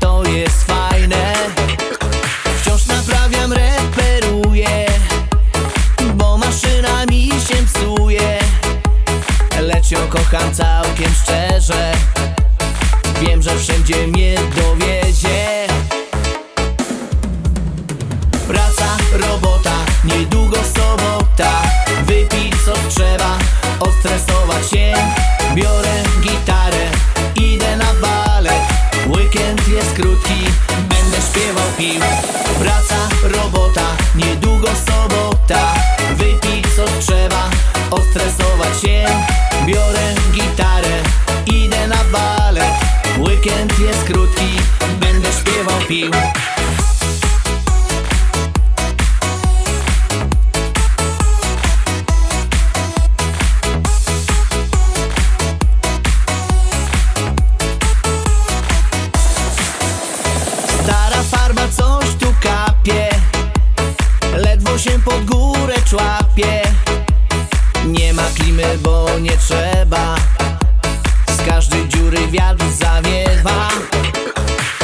to jest fajne. Wciąż naprawiam, reperuję Bo maszyna mi się psuje. Lecz ją kocham całkiem szczerze. Wiem, że wszędzie mnie jest krótki, będę śpiewał, pił. Praca, robota, niedługo sobota. Wypić co trzeba, odstresować się. Biorę gitarę, idę na balet. Weekend jest krótki, będę śpiewał, pił Nie ma klimy, bo nie trzeba. Z każdej dziury wiatr zawiewa.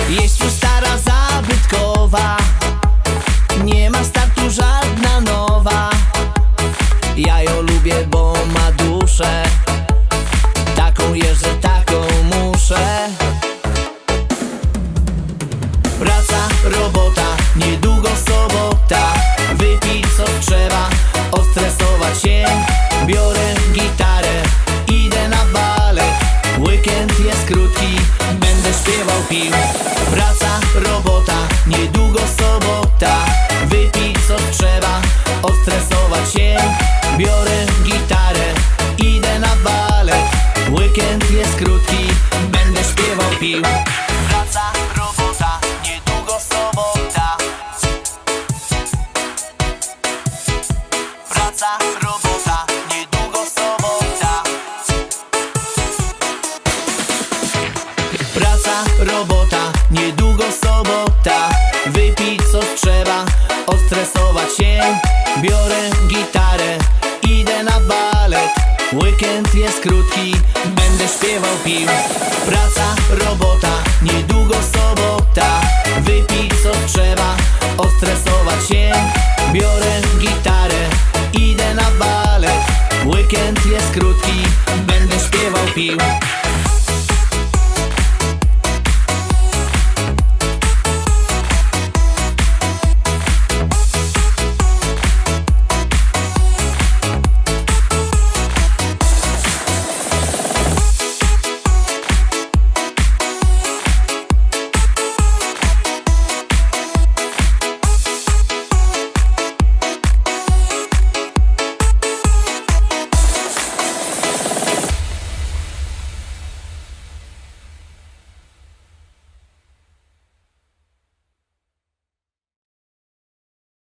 Jest już stara zabytkowa. Nie ma startu żadna nowa. Ja ją lubię, bo ma duszę. Taką jeżdżę, taką muszę. Praca, robota, niedługo sobota się. Biorę gitarę, idę na balet Weekend jest krótki, będę śpiewał, pił. Praca, robota, niedługo sobota. Wypić co trzeba, odstresować się. Biorę gitarę, idę na balet Weekend jest krótki, będę śpiewał, pił. Praca, trzeba, odstresować się. Biorę gitarę, idę na balet. Weekend jest krótki, będę śpiewał, pił. Praca, robota, niedługo sobota. Wypić co trzeba, odstresować się. Biorę gitarę, idę na balet. Weekend jest krótki, będę śpiewał, pił